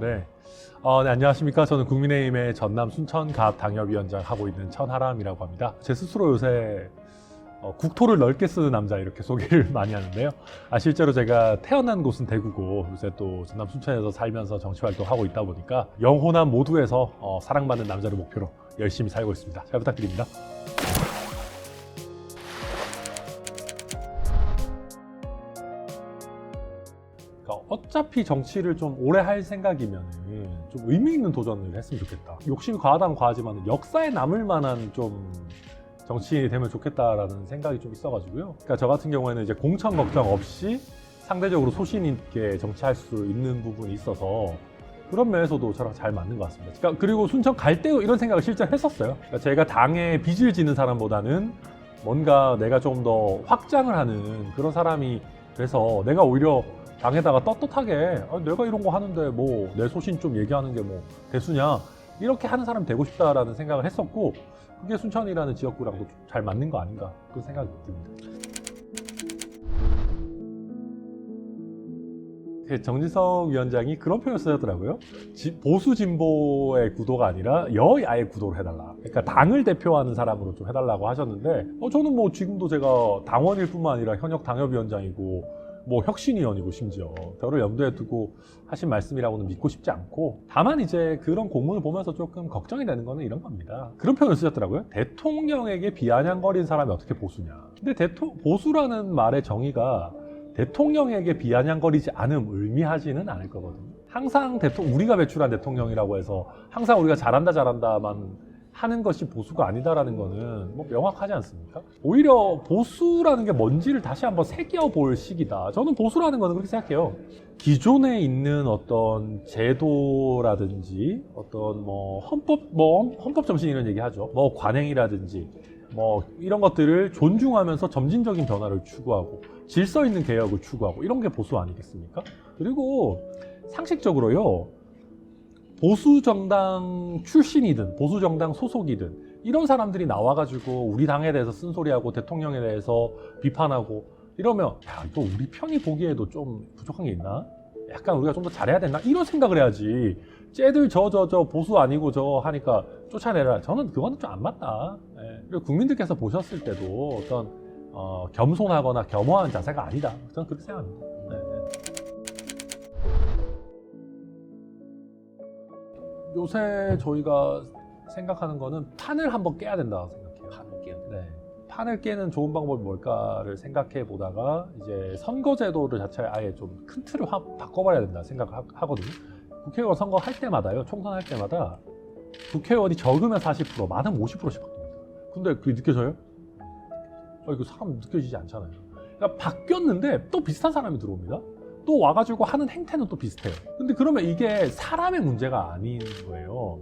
네. 어, 네, 안녕하십니까. 저는 국민의힘의 전남 순천갑 당협위원장 하고 있는 천하람이라고 합니다. 제 스스로 요새 어, 국토를 넓게 쓰는 남자 이렇게 소개를 많이 하는데요. 아, 실제로 제가 태어난 곳은 대구고 요새 또 전남 순천에서 살면서 정치 활동하고 있다 보니까 영호남 모두에서 어, 사랑받는 남자를 목표로 열심히 살고 있습니다. 잘 부탁드립니다. 어차피 정치를 좀 오래 할 생각이면은 좀 의미 있는 도전을 했으면 좋겠다. 욕심이 과하다면 과하지만 역사에 남을 만한 좀 정치인이 되면 좋겠다라는 생각이 좀 있어가지고요. 그러니까 저 같은 경우에는 이제 공천 걱정 없이 상대적으로 소신 있게 정치할 수 있는 부분이 있어서 그런 면에서도 저랑 잘 맞는 것 같습니다. 그러니까 그리고 순천 갈때 이런 생각을 실제로 했었어요. 그러니까 제가 당에 빚을 지는 사람보다는 뭔가 내가 좀 더 확장을 하는 그런 사람이 돼서 내가 오히려 당에다가 떳떳하게 아, 내가 이런 거 하는데 뭐 내 소신 좀 얘기하는 게 뭐 대수냐 이렇게 하는 사람 되고 싶다라는 생각을 했었고 그게 순천이라는 지역구랑도 잘 맞는 거 아닌가 그런 생각이 듭니다. 그 정진석 위원장이 그런 표현을 쓰셨더라고요. 지- 보수 진보의 구도가 아니라 여야의 구도를 해달라. 그러니까 당을 대표하는 사람으로 좀 해달라고 하셨는데, 어, 저는 뭐 지금도 제가 당원일 뿐만 아니라 현역 당협위원장이고, 뭐 혁신위원이고 심지어 저를 염두에 두고 하신 말씀이라고는 믿고 싶지 않고 다만 이제 그런 공문을 보면서 조금 걱정이 되는 거는 이런 겁니다. 그런 표현을 쓰셨더라고요. 대통령에게 비아냥거린 사람이 어떻게 보수냐. 근데 대토, 보수라는 말의 정의가 대통령에게 비아냥거리지 않음 의미하지는 않을 거거든요. 항상 대통령, 우리가 배출한 대통령이라고 해서 항상 우리가 잘한다 잘한다만 하는 것이 보수가 아니다라는 거는 뭐 명확하지 않습니까? 오히려 보수라는 게 뭔지를 다시 한번 새겨 볼 시기다. 저는 보수라는 거는 그렇게 생각해요. 기존에 있는 어떤 제도라든지 어떤 뭐 헌법 뭐 헌법 정신 이런 얘기 하죠. 뭐 관행이라든지 뭐 이런 것들을 존중하면서 점진적인 변화를 추구하고 질서 있는 개혁을 추구하고 이런 게 보수 아니겠습니까? 그리고 상식적으로요. 보수 정당 출신이든 보수 정당 소속이든 이런 사람들이 나와가지고 우리 당에 대해서 쓴소리하고 대통령에 대해서 비판하고 이러면 야 이거 우리 편이 보기에도 좀 부족한 게 있나? 약간 우리가 좀 더 잘해야 되나? 이런 생각을 해야지. 쟤들 저 저 저 보수 아니고 저 하니까 쫓아내라. 저는 그거는 좀 안 맞다. 예. 그리고 국민들께서 보셨을 때도 어떤 어, 겸손하거나 겸허한 자세가 아니다. 저는 그렇게 생각합니다. 네, 요새 저희가 생각하는 거는 판을 한번 깨야 된다고 생각해요. 판을 깨야 네. 판을 깨는 좋은 방법이 뭘까를 생각해 보다가 이제 선거제도를 자체 아예 좀 큰 틀을 확 바꿔버려야 된다 생각하거든요. 국회의원 선거 할 때마다요, 총선 할 때마다 국회의원이 적으면 40%, 많으면 50%씩 바뀝니다. 근데 그게 느껴져요? 어, 이거 사람 느껴지지 않잖아요. 그러니까 바뀌었는데 또 비슷한 사람이 들어옵니다. 또 와가지고 하는 행태는 또 비슷해요. 근데 그러면 이게 사람의 문제가 아닌 거예요.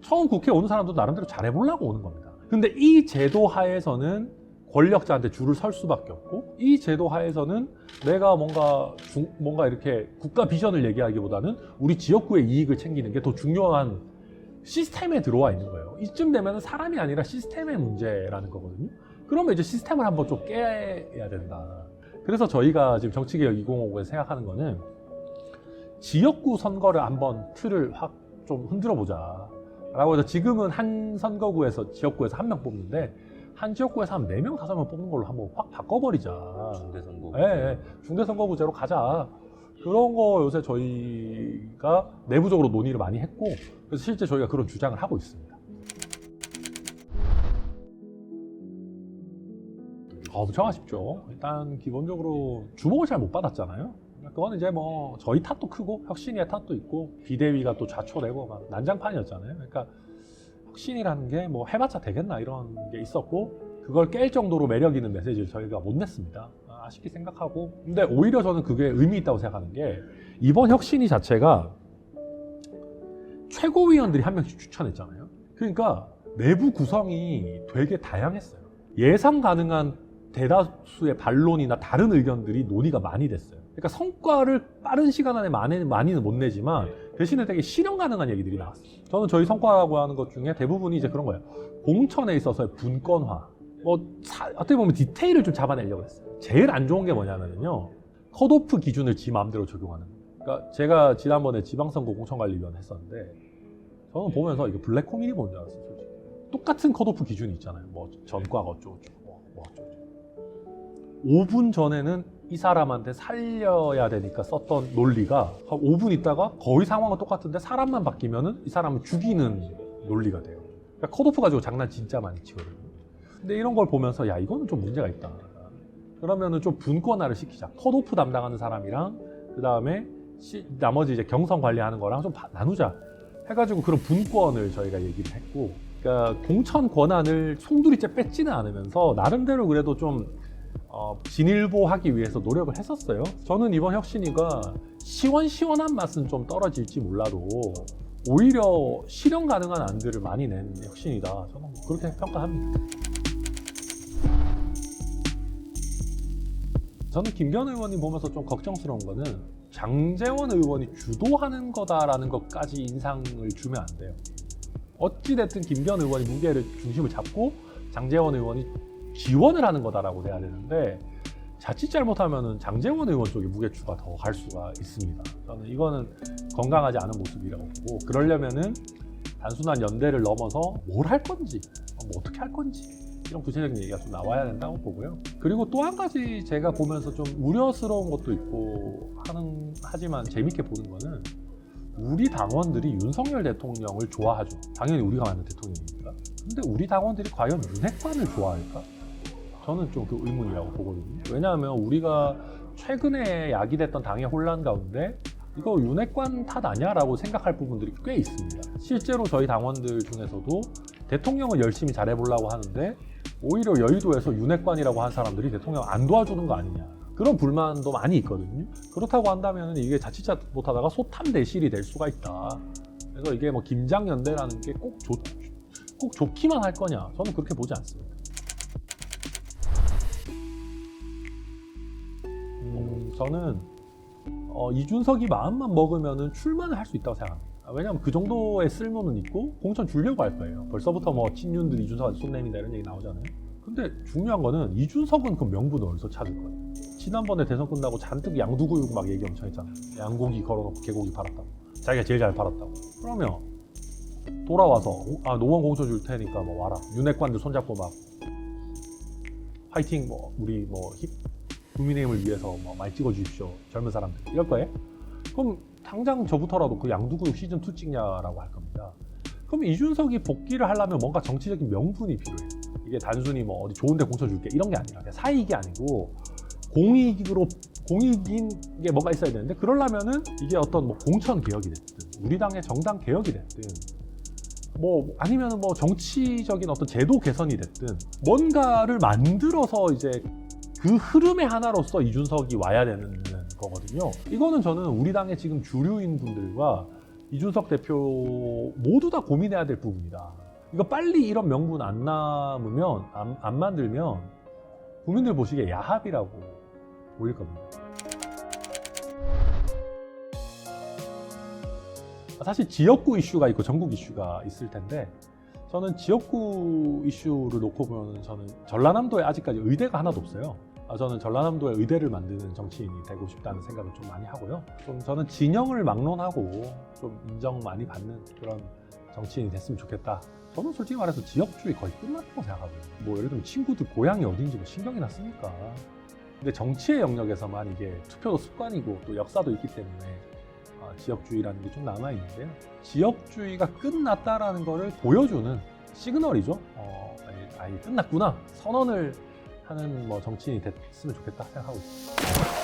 처음 국회 오는 사람도 나름대로 잘해보려고 오는 겁니다. 근데 이 제도 하에서는 권력자한테 줄을 설 수밖에 없고 이 제도 하에서는 내가 뭔가 중- 뭔가 이렇게 국가 비전을 얘기하기보다는 우리 지역구의 이익을 챙기는 게 더 중요한 시스템에 들어와 있는 거예요. 이쯤 되면 사람이 아니라 시스템의 문제라는 거거든요. 그러면 이제 시스템을 한번 좀 깨야 된다. 그래서 저희가 지금 정치개혁 2050에서 생각하는 거는 지역구 선거를 한번 틀을 확 좀 흔들어 보자. 라고 해서 지금은 한 선거구에서 지역구에서 한 명 뽑는데 한 지역구에서 한 네 명 다섯 명 뽑는 걸로 한번 확 바꿔버리자. 중대선거. 예, 예. 중대선거구제로 가자. 그런 거 요새 저희가 내부적으로 논의를 많이 했고 그래서 실제 저희가 그런 주장을 하고 있습니다. 엄청 아쉽죠. 일단 기본적으로 주목을 잘 못 받았잖아요. 그건 이제 뭐 저희 탓도 크고 혁신이의 탓도 있고 비대위가 또 좌초되고 막 난장판이었잖아요. 그러니까 혁신이라는 게 뭐 해봤자 되겠나 이런 게 있었고 그걸 깰 정도로 매력 있는 메시지를 저희가 못 냈습니다. 아, 아쉽게 생각하고 근데 오히려 저는 그게 의미 있다고 생각하는 게 이번 혁신이 자체가 최고위원들이 한 명씩 추천했잖아요. 그러니까 내부 구성이 되게 다양했어요. 예상 가능한 대다수의 반론이나 다른 의견들이 논의가 많이 됐어요. 그러니까 성과를 빠른 시간 안에 많이, 많이는 못 내지만 대신에 되게 실현 가능한 얘기들이 나왔어요. 저는 저희 성과라고 하는 것 중에 대부분이 이제 그런 거예요. 공천에 있어서의 분권화. 뭐, 사- 어떻게 보면 디테일을 좀 잡아내려고 했어요. 제일 안 좋은 게 뭐냐면요. 컷오프 기준을 지 마음대로 적용하는 거예요. 그러니까 제가 지난번에 지방선거 공천관리위원 했었는데 저는 보면서 이게 블랙코민이 뭔지 알았어요. 솔직히. 똑같은 컷오프 기준이 있잖아요. 뭐 전과가 어쩌고저쩌고 뭐, 뭐 어쩌고저쩌고. 5분 전에는 이 사람한테 살려야 되니까 썼던 논리가 한 5분 있다가 거의 상황은 똑같은데 사람만 바뀌면은 이 사람을 죽이는 논리가 돼요. 그러니까 컷오프 가지고 장난 진짜 많이 치거든요. 근데 이런 걸 보면서 야 이거는 좀 문제가 있다. 그러면은 좀 분권화를 시키자. 컷오프 담당하는 사람이랑 그 다음에 나머지 이제 경선 관리하는 거랑 좀 바- 나누자. 해가지고 그런 분권을 저희가 얘기를 했고, 그러니까 공천 권한을 송두리째 뺏지는 않으면서 나름대로 그래도 좀 어, 진일보하기 위해서 노력을 했었어요. 저는 이번 혁신위가 시원시원한 맛은 좀 떨어질지 몰라도 오히려 실현 가능한 안들을 많이 낸 혁신이다. 저는 그렇게 평가합니다. 저는 김기현 의원님 보면서 좀 걱정스러운 거는 장재원 의원이 주도하는 거다라는 것까지 인상을 주면 안 돼요. 어찌됐든 김기현 의원이 무게를 중심을 잡고 장재원 의원이 지원을 하는 거다라고 돼야 되는데 자칫 잘못하면은 장재원 의원 쪽에 무게추가 더 갈 수가 있습니다. 저는 이거는 건강하지 않은 모습이라고 보고 그러려면은 단순한 연대를 넘어서 뭘 할 건지 뭐 어떻게 할 건지 이런 구체적인 얘기가 좀 나와야 된다고 보고요. 그리고 또 한 가지 제가 보면서 좀 우려스러운 것도 있고 하는 하지만 재밌게 보는 거는 우리 당원들이 윤석열 대통령을 좋아하죠. 당연히 우리가 만든 대통령이니까. 근데 우리 당원들이 과연 윤핵관을 좋아할까? 저는 좀 그 의문이라고 보거든요. 왜냐하면 우리가 최근에 야기됐던 당의 혼란 가운데 이거 윤핵관 탓 아니야라고 생각할 부분들이 꽤 있습니다. 실제로 저희 당원들 중에서도 대통령을 열심히 잘해보려고 하는데 오히려 여의도에서 윤핵관이라고 한 사람들이 대통령 안 도와주는 거 아니냐. 그런 불만도 많이 있거든요. 그렇다고 한다면 이게 자칫 못하다가 소탐대실이 될 수가 있다. 그래서 이게 뭐 김장연대라는 게 꼭 좋, 꼭 좋기만 할 거냐. 저는 그렇게 보지 않습니다. 저는 어, 이준석이 마음만 먹으면 출마는 할 수 있다고 생각합니다. 아, 왜냐하면 그 정도의 쓸모는 있고 공천 주려고 할 거예요. 벌써부터 뭐 친윤들 이준석한테 손 내민다 이런 얘기 나오잖아요. 근데 중요한 거는 이준석은 그 명분을 어디서 찾을 거예요. 지난번에 대선 끝나고 잔뜩 양두구육 막 얘기 엄청 했잖아요. 양고기 걸어놓고 개고기 팔았다고. 자기가 제일 잘 팔았다고. 그러면 돌아와서 아 노원 공천 줄 테니까 뭐 와라. 윤핵관들 손잡고 막 화이팅 뭐 우리 뭐 힙, 국민의힘을 위해서 뭐 많이 찍어주십시오 젊은 사람들 이럴 거예요? 그럼 당장 저부터라도 그 양두구육 시즌 2 찍냐라고 할 겁니다. 그럼 이준석이 복귀를 하려면 뭔가 정치적인 명분이 필요해요. 이게 단순히 뭐 어디 좋은데 공천 줄게 이런 게 아니라 사익이 아니고 공익으로 공익인 게 뭐가 있어야 되는데 그러려면은 이게 어떤 뭐 공천 개혁이 됐든 우리 당의 정당 개혁이 됐든 뭐 아니면은 뭐 정치적인 어떤 제도 개선이 됐든 뭔가를 만들어서 이제 그 흐름의 하나로서 이준석이 와야 되는 거거든요. 이거는 저는 우리 당의 지금 주류인 분들과 이준석 대표 모두 다 고민해야 될 부분이다. 이거 빨리 이런 명분 안 남으면 안, 안 만들면 국민들 보시기에 야합이라고 보일 겁니다. 사실 지역구 이슈가 있고 전국 이슈가 있을 텐데 저는 지역구 이슈를 놓고 보면 저는 전라남도에 아직까지 의대가 하나도 없어요. 아, 저는 전라남도에 의대를 만드는 정치인이 되고 싶다는 생각을 좀 많이 하고요. 좀 저는 진영을 막론하고 좀 인정 많이 받는 그런 정치인이 됐으면 좋겠다. 저는 솔직히 말해서 지역주의 거의 끝났다고 생각하거든요. 뭐 예를 들면 친구들 고향이 어딘지 뭐 신경이 났습니까? 근데 정치의 영역에서만 이게 투표도 습관이고 또 역사도 있기 때문에 아, 지역주의라는 게 좀 남아 있는데요. 지역주의가 끝났다라는 것을 보여주는 시그널이죠. 어, 아니 끝났구나 선언을 하는 뭐 정치인이 됐으면 좋겠다 생각하고 있습니다.